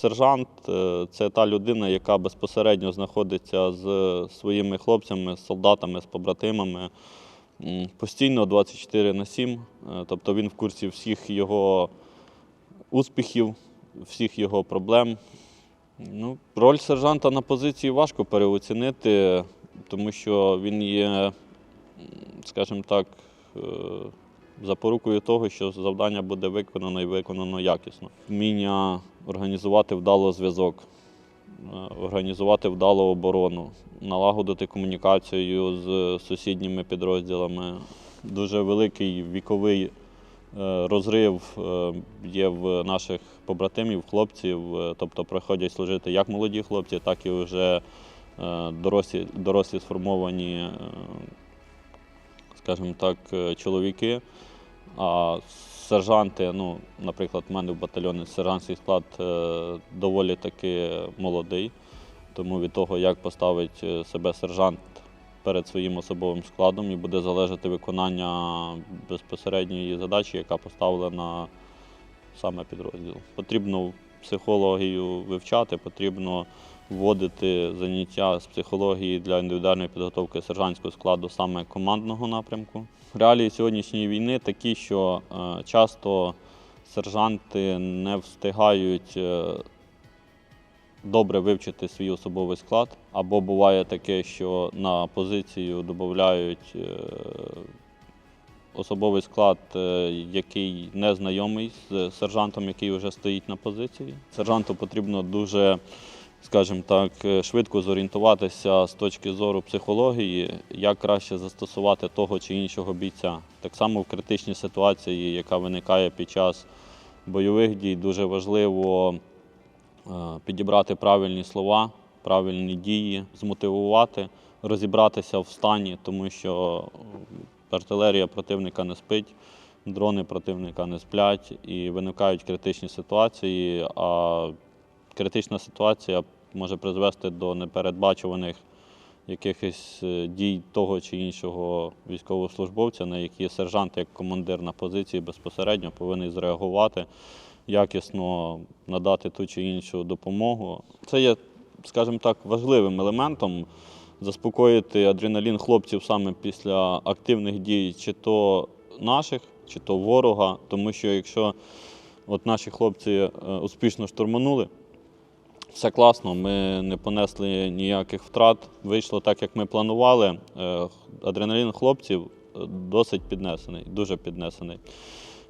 Сержант е, це та людина, яка безпосередньо знаходиться з своїми хлопцями, з солдатами, з побратимами постійно 24 на 7. Е, Тобто він в курсі всіх його успіхів, всіх його проблем. Ну, роль сержанта на позиції важко переоцінити, тому що він є, скажімо так, е, запорукою того, що завдання буде виконано і виконано якісно. Вміння організувати вдало зв'язок, е, організувати вдало оборону, налагодити комунікацію з сусідніми підрозділами. Дуже великий віковий е, розрив е, є в наших побратимів, хлопців, тобто приходять служити як молоді хлопці, так і вже дорослі, дорослі сформовані, скажімо так, е, чоловіки. А сержанти, ну, наприклад, в мене в батальйоні сержантський склад е, доволі таки молодий. Тому від того, як поставить е, себе сержант перед своїм особовим складом, і буде залежати виконання безпосередньої задачі, яка поставлена саме підрозділ. Потрібно психологію вивчати, потрібно вводити заняття з психології для індивідуальної підготовки сержантського складу саме командного напрямку. Реалії сьогоднішньої війни такі, що е, часто сержанти не встигають е, добре вивчити свій особовий склад, або буває таке, що на позицію додають е, особовий склад, який не знайомий з сержантом, який вже стоїть на позиції. Сержанту потрібно дуже, скажімо так, е, швидко зорієнтуватися з точки зору психології, як краще застосувати того чи іншого бійця. Так само в критичній ситуації, яка виникає під час бойових дій, дуже важливо е, підібрати правильні слова, правильні дії, змотивувати, розібратися в стані, тому що артилерія противника не спить, дрони противника не сплять і виникають критичні ситуації. А критична ситуація може призвести до непередбачуваних якихось е, дій того чи іншого військовослужбовця, на які сержант як командир на позиції безпосередньо повинен зреагувати, якісно надати ту чи іншу допомогу. Це є, скажімо так, важливим елементом заспокоїти адреналін хлопців саме після активних дій, чи то наших, чи то ворога. Тому що якщо от наші хлопці е, успішно штурманули, все класно, ми не понесли ніяких втрат. Вийшло так, як ми планували. Е, Адреналін хлопців е, досить піднесений, дуже піднесений.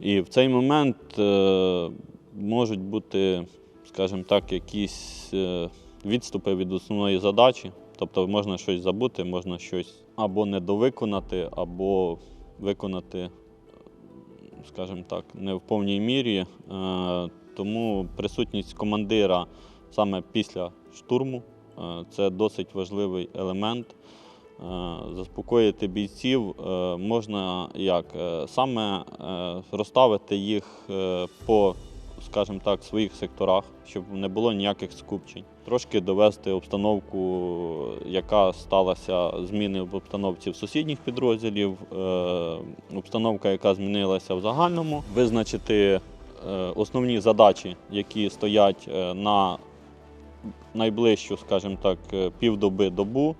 І в цей момент е, можуть бути, скажімо так, якісь відступи від основної задачі. Тобто можна щось забути, можна щось або недовиконати, або виконати, скажімо так, не в повній мірі. Тому присутність командира саме після штурму е, це досить важливий елемент. Е, Заспокоїти бійців е, можна як? Саме розставити їх по, скажімо так, своїх секторах, щоб не було ніяких скупчень. Трошки довести обстановку, яка сталася зміни в обстановці в сусідніх підрозділів, обстановка, яка змінилася в загальному, визначити основні задачі, які стоять на найближчу, скажімо так, е, півдоби добу.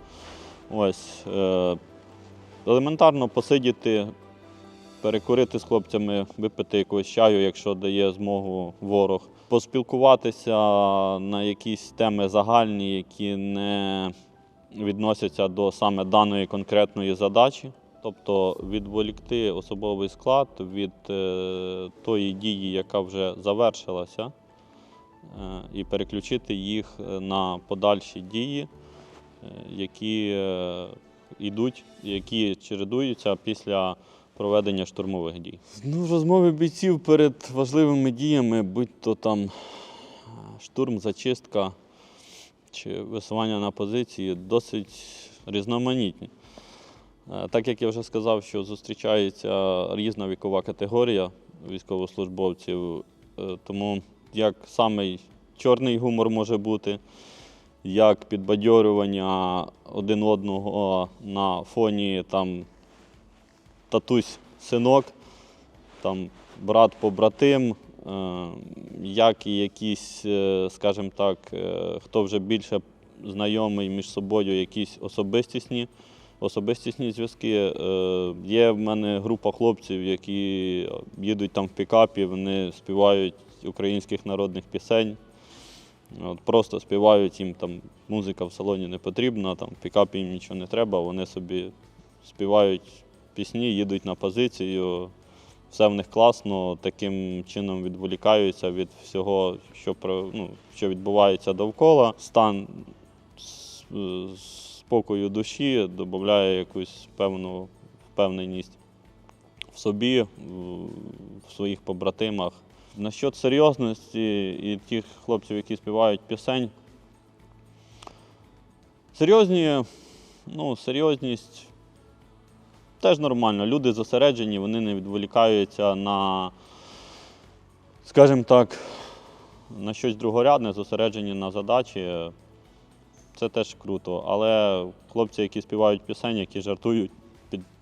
Ось е, елементарно посидіти, перекурити з хлопцями, випити якогось чаю, якщо дає змогу ворог, поспілкуватися на якісь теми загальні, які не відносяться до саме даної конкретної задачі. Тобто відволікти особовий склад від е, тої дії, яка вже завершилася, і переключити їх е, на подальші дії, е, які е, йдуть, які чередуються після проведення штурмових дій. Ну, розмови бійців перед важливими діями, будь то там е, штурм, зачистка чи висування на позиції, досить різноманітні. Е, Так як я вже сказав, що зустрічається різна вікова категорія військовослужбовців, е, тому як самий чорний гумор може бути, як підбадьорювання один одного на фоні там татусь синок, там брат побратим, е, як і якісь, е, скажімо так, е, хто вже більше знайомий між собою, якісь особистісні, особистісні зв'язки. Є в мене група хлопців, які їдуть там в пікапі, вони співають українських народних пісень. От просто співають їм там музика в салоні не потрібна, там в пікапі їм нічого не треба, вони собі співають пісні, їдуть на позицію. Все в них класно, таким чином відволікаються від всього, що, ну, що відбувається довкола. Стан спокою душі додає якусь певну впевненість в собі, в своїх побратимах. Насчет серйозності і тих хлопців, які співають пісень. Серйозні, ну, серйозність теж нормально. Люди зосереджені, вони не відволікаються на, скажімо так, на щось другорядне, зосереджені на задачі. Це теж круто. Але хлопці, які співають пісень, які жартують,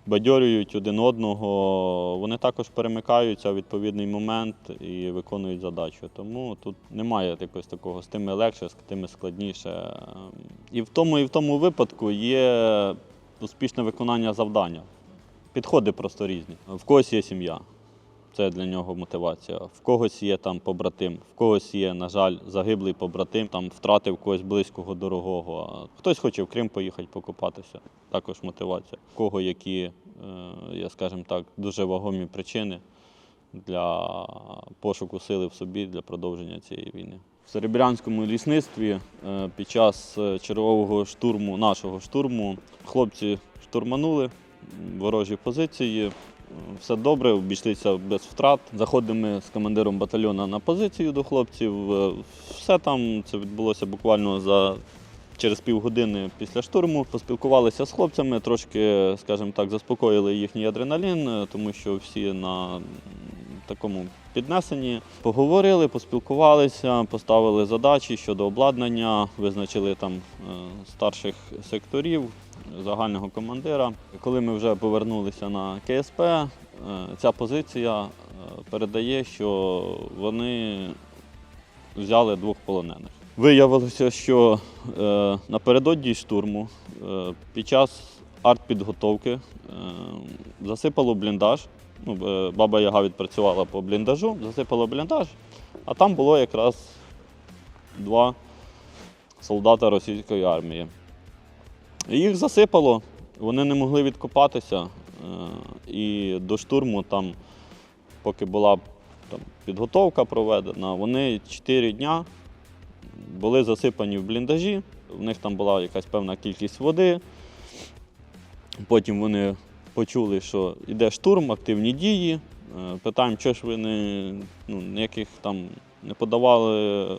підбадьорюють один одного, вони також перемикаються в відповідний момент і виконують задачу. Тому тут немає якогось такого з тими легше, з тими складніше. І в тому, і в тому випадку є успішне виконання завдання. Підходи просто різні. В когось є сім'я. Це для нього мотивація. В когось є там побратим, в когось є, на жаль, загиблий побратим, там втратив когось близького, дорогого. Хтось хоче в Крим поїхати покупатися, також мотивація. В кого які, е, я скажімо так, дуже вагомі причини для пошуку сили в собі для продовження цієї війни. В Серебрянському лісництві е, під час е, чергового штурму, нашого штурму, хлопці штурманули ворожі позиції. Все добре, обійшлися без втрат. Заходимо з командиром батальйону на позицію до хлопців. Е, Все там це відбулося буквально за через півгодини після штурму. Поспілкувалися з хлопцями, трошки, скажімо так, заспокоїли їхній адреналін, е, тому що всі на такому піднесенні. Поговорили, поспілкувалися, поставили задачі щодо обладнання, визначили там е, старших секторів, загального командира. Коли ми вже повернулися на КСП, е, ця позиція е, передає, що вони взяли двох полонених. Виявилося, що е, напередодні штурму під час артпідготовки засипало бліндаж. Ну, баба Яга відпрацювала по бліндажу, засипало бліндаж, а там було якраз два солдата російської армії. Їх засипало, вони не могли відкопатися. е, І до штурму, там, поки була там, підготовка проведена, вони 4 дня були засипані в бліндажі. В них там була якась певна кількість води. Потім вони почули, що йде штурм, активні дії. Е, Питаємо, що ж ви не, ну, ніяких там не подавали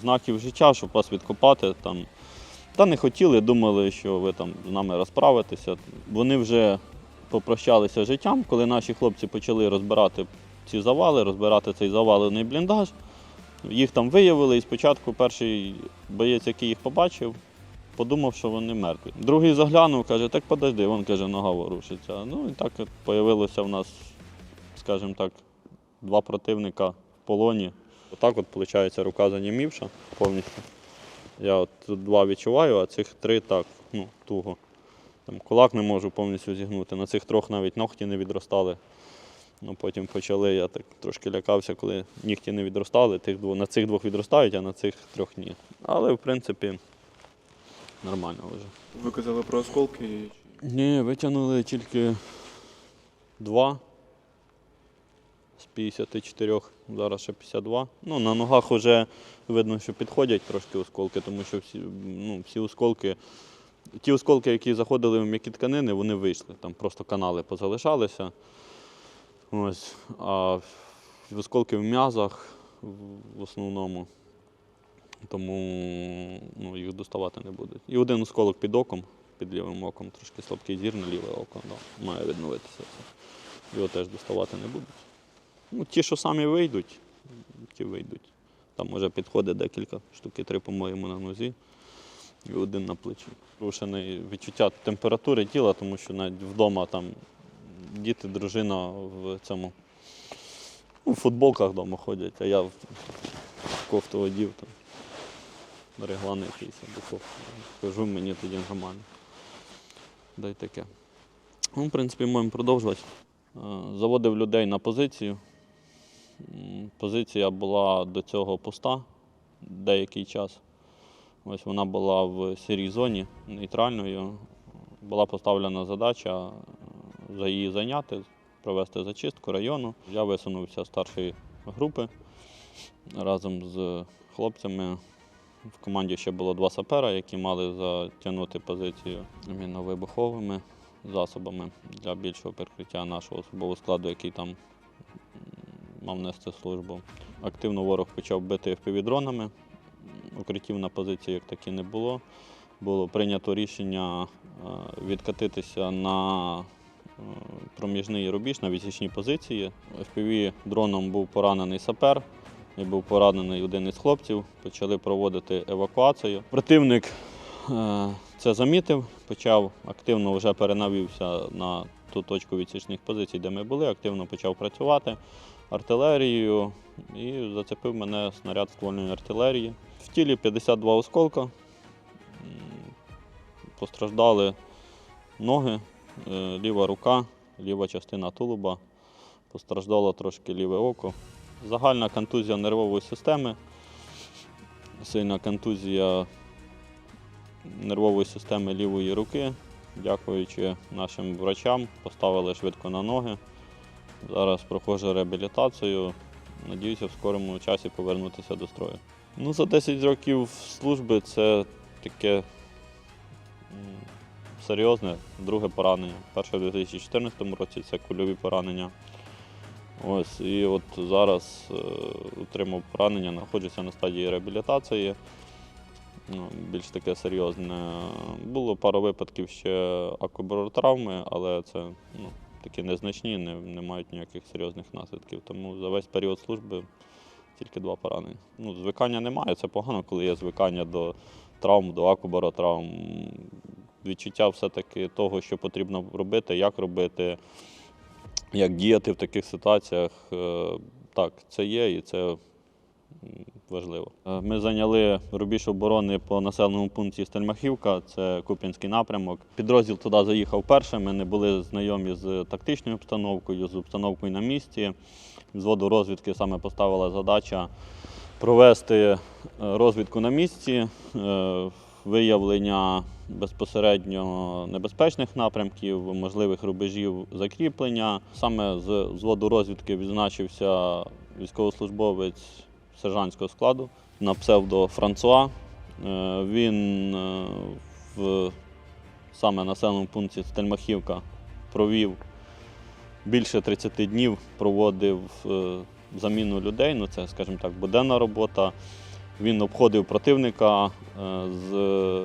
знаків життя, щоб вас відкопати. Там. Та не хотіли, думали, що ви там з нами розправитеся. Вони вже попрощалися життям, коли наші хлопці почали розбирати ці завали, розбирати цей завалений бліндаж. Їх там виявили, і спочатку перший боєць, який їх побачив, подумав, що вони мертві. Другий заглянув, каже, так подожди, він каже, нога ворушиться. Ну і так от появилося в нас, скажімо так, два противника в полоні. Отак от, виходить, рука занімівша повністю. Я от тут два відчуваю, а цих три так, ну, туго. Там кулак не можу повністю зігнути. На цих трьох навіть ногті не відростали. Ну, потім почали, я так трошки лякався, коли нігті не відростали. Тих дво, на цих двох відростають, а на цих трьох ні. Але в принципі нормально вже. Ви казали про осколки. Ні, витягнули тільки два 54, зараз ще 52. Ну, на ногах вже видно, що підходять трошки осколки, тому що всі, ну, всі осколки, ті осколки, які заходили в м'які тканини, вони вийшли. Там просто канали позалишалися. Ось. А осколки в м'язах в- основному. Тому ну, їх доставати не будуть. І один осколок під оком, під лівим оком, трошки слабкий зір на ліве око, да, має відновитися. Його теж доставати не будуть. Ну, ті, що самі вийдуть, ті вийдуть. Там може підходить декілька, штуки три, по-моєму, на нозі і один на плечі. Порушене відчуття температури тіла, тому що навіть вдома там діти, дружина в цьому У футболках вдома ходять, а я в кофту одів, там, реглан якийсь або кофту. Кажу, мені тоді нормально. Да й таке. Ну, в принципі, можемо продовжувати. Е, Заводив людей на позицію. Позиція була до цього пуста деякий час. Ось вона була в сірій зоні нейтральною. Була поставлена задача е, за її зайняти, провести зачистку району. Я висунувся старшої групи разом з хлопцями. В команді ще було два сапера, які мали затягнути позицію мінно-вибуховими засобами для більшого прикриття нашого особового складу, який там мав нести службу. Активно ворог почав бити FPV-дронами. Укриттів на позиції як такі не було. Було прийнято рішення е, відкатитися на е, проміжний рубіж на відсічні позиції. FPV-дроном був поранений сапер. І був поранений один із хлопців. Почали проводити евакуацію. Противник е, це замітив, почав активно вже перенавівся на ту точку відсічних позицій, де ми були, активно почав працювати артилерією і зацепив мене снаряд ствольної артилерії. В тілі 52 осколка. Постраждали ноги, е, ліва рука, ліва частина тулуба, постраждало трошки ліве око. Загальна контузія нервової системи, сильна контузія нервової системи лівої руки. Дякуючи нашим врачам, поставили швидко на ноги. Зараз проходжу реабілітацію. Надіюся, в скорому часі повернутися до строю. Ну, за 10 років служби це таке серйозне друге поранення. Перше в 2014 році це кульові поранення. Ось, і от зараз е, отримав поранення, знаходжуся на стадії реабілітації. Ну, більш таке серйозне. Було пару випадків ще акубаротравми, але це ну, такі незначні, не, не мають ніяких серйозних наслідків. Тому за весь період служби тільки два поранення. Ну, звикання немає, це погано, коли є звикання до травм, до акубаротравм. Відчуття все-таки того, що потрібно робити, як робити, як діяти в таких ситуаціях. е, Так, це є і це важливо. Е, Ми зайняли рубіж оборони по населеному пункті Стельмахівка, це Куп'янський напрямок. Підрозділ туди заїхав першим. Ми не були знайомі з тактичною обстановкою, з обстановкою на місці. Взводу розвідки саме поставила задача провести е, розвідку на місці, е, виявлення безпосередньо небезпечних напрямків, можливих рубежів закріплення. Саме з взводу розвідки відзначився військовослужбовець сержантського складу на псевдо Франсуа. Е, Він е, в саме населеному пункті Стельмахівка провів більше 30 днів, проводив е, заміну людей. Ну це, скажімо так, буденна робота. Він обходив противника з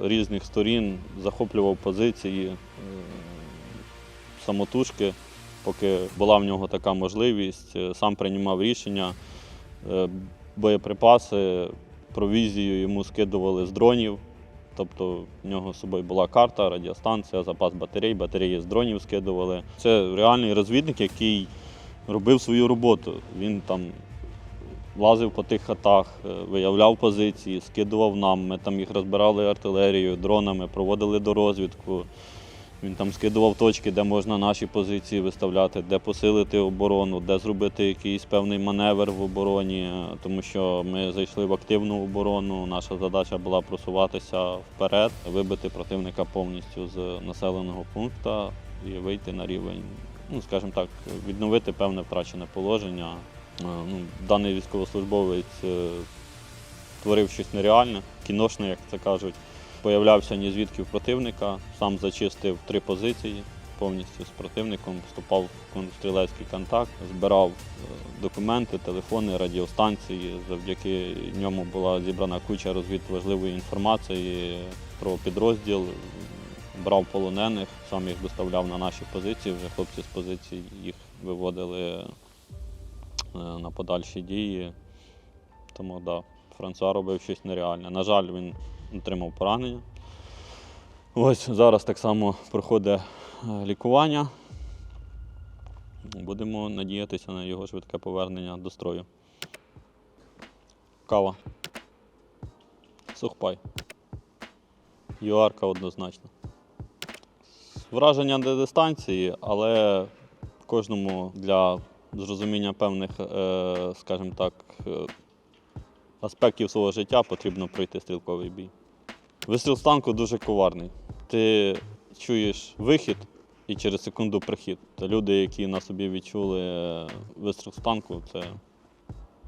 різних сторін, захоплював позиції самотужки, поки була в нього така можливість. Сам приймав рішення. Боєприпаси, провізію йому скидували з дронів. Тобто в нього з собою була карта, радіостанція, запас батарей, батареї з дронів скидували. Це реальний розвідник, який робив свою роботу. Він там лазив по тих хатах, е, виявляв позиції, скидував нам. Ми там їх розбирали артилерією, дронами, проводили до розвідку. Він там скидував точки, де можна наші позиції виставляти, де посилити оборону, де зробити якийсь певний маневр в обороні, е, тому що ми зайшли в активну оборону. Наша задача була просуватися вперед, вибити противника повністю з населеного пункту і вийти на рівень, ну скажімо так, відновити певне втрачене положення. Е, Ну, даний військовослужбовець е, творив щось нереальне, кіношне, як це кажуть. Появлявся ні звідки в противника, сам зачистив три позиції повністю з противником, вступав в стрілецький контакт, збирав е, документи, телефони, радіостанції. Завдяки ньому була зібрана куча розвідважливої інформації про підрозділ, брав полонених, сам їх доставляв на наші позиції. Вже хлопці з позицій їх виводили е, на подальші дії. Тому да, Франсуа робив щось нереальне. На жаль, він отримав поранення. Ось зараз так само проходить е, лікування. Будемо надіятися на його швидке повернення до строю. Кава. Сухпай. ЮАРка однозначно. Враження на дистанції, але кожному для зрозуміння певних, е, скажімо так, е, аспектів свого життя потрібно пройти стрілковий бій. Вистріл з танку дуже коварний. Ти чуєш вихід і через секунду прихід. Та люди, які на собі відчули е, вистріл з танку, це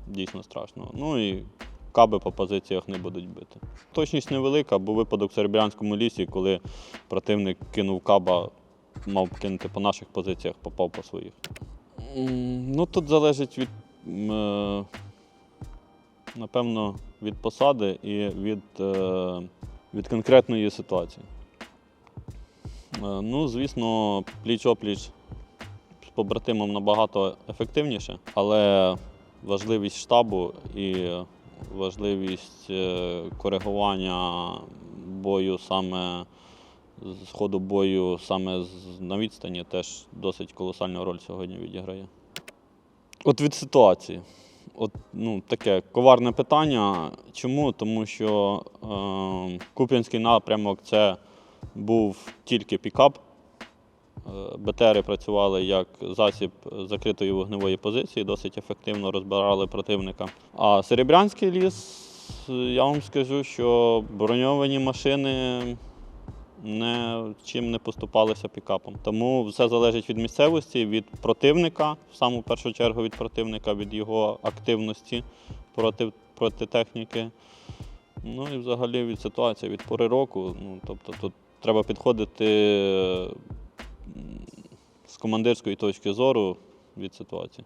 дійсно страшно. Ну і каби по позиціях не будуть бити. Точність невелика, був випадок в Серебрянському лісі, коли противник кинув каба, мав кинути по наших позиціях, попав по своїх. Ну, тут залежить від, е, напевно, від посади і від, е, від конкретної ситуації. Е, Ну, звісно, пліч-опліч з побратимом набагато ефективніше, але важливість штабу і важливість е, коригування бою саме з ходу бою саме на відстані теж досить колосальну роль сьогодні відіграє. От від ситуації. От, ну, таке коварне питання. Чому? Тому що е, Куп'янський напрямок це був тільки пікап. Е, БТРи працювали як засіб закритої вогневої позиції, досить ефективно розбирали противника. А Серебрянський ліс, я вам скажу, що броньовані машини не чим не поступалися пікапом. Тому все залежить від місцевості, від противника, в саму першу чергу від противника, від його активності проти, проти техніки. Ну і взагалі від ситуації, від пори року. Ну, тобто тут треба підходити з командирської точки зору від ситуації.